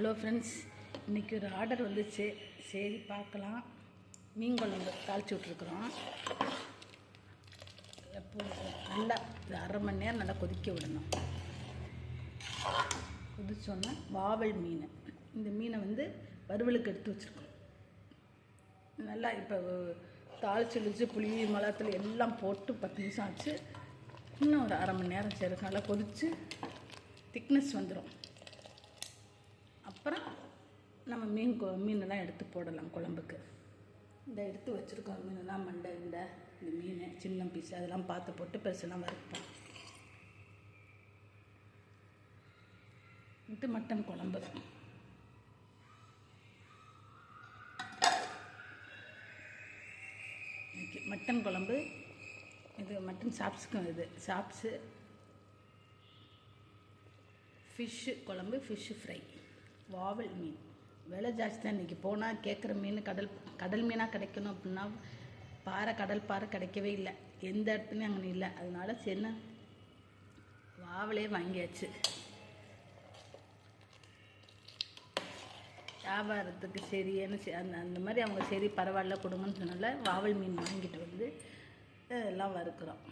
Hello friends இன்றைக்கி ஒரு order வந்துச்சு. சரி பார்க்கலாம். மீன் குழம்பு தாளிச்சு விட்ருக்குறோம் எப்போ நல்லா ஒரு அரை மணி நேரம் நல்லா கொதிக்க விடணும். கொதிச்சோன்னா வாவல் மீன். இந்த மீனை வந்து வறுவலுக்கு எடுத்து வச்சுருக்கோம். நல்லா இப்போ தாளிச்சு வச்சு புளி மிளகத்தில் எல்லாம் போட்டு பத்து நிமிஷம் ஆச்சு. இன்னும் ஒரு அரை மணி நேரம் சரி நல்லா கொதித்து திக்னஸ் வந்துடும் நம்ம மீன் கொ மீனெல்லாம் எடுத்து போடலாம் குழம்புக்கு. இந்த எடுத்து வச்சுருக்கோம். மீனெல்லாம் மண்டை இந்த இந்த மீன் சின்ன பீஸ் அதெல்லாம் பார்த்து போட்டு பெருசெல்லாம் வறுப்போம். இது மட்டன் குழம்பு. மட்டன் குழம்பு இது மட்டன் சாப்ஸுக்கும் இது சாப்ஸு ஃபிஷ்ஷு குழம்பு ஃபிஷ்ஷு ஃப்ரை வாவல் மீன். விலை ஜாஸ்தி தான் இன்றைக்கி போனால் கேட்குற மீன் கடல் கடல் மீனாக கிடைக்கணும் அப்படின்னா பாறை கடல் பாறை கிடைக்கவே இல்லை. எந்த இடத்துலையும் அங்கே இல்லை அதனால சின்ன வாவலே வாங்கியாச்சு. வியாபாரத்துக்கு சரின்னு சரி அந்த அந்த மாதிரி அவங்க சரி பரவாயில்ல கொடுங்கன்னு சொன்னால வாவல் மீன் வாங்கிட்டு வந்து எல்லாம் வறுக்கிறோம்.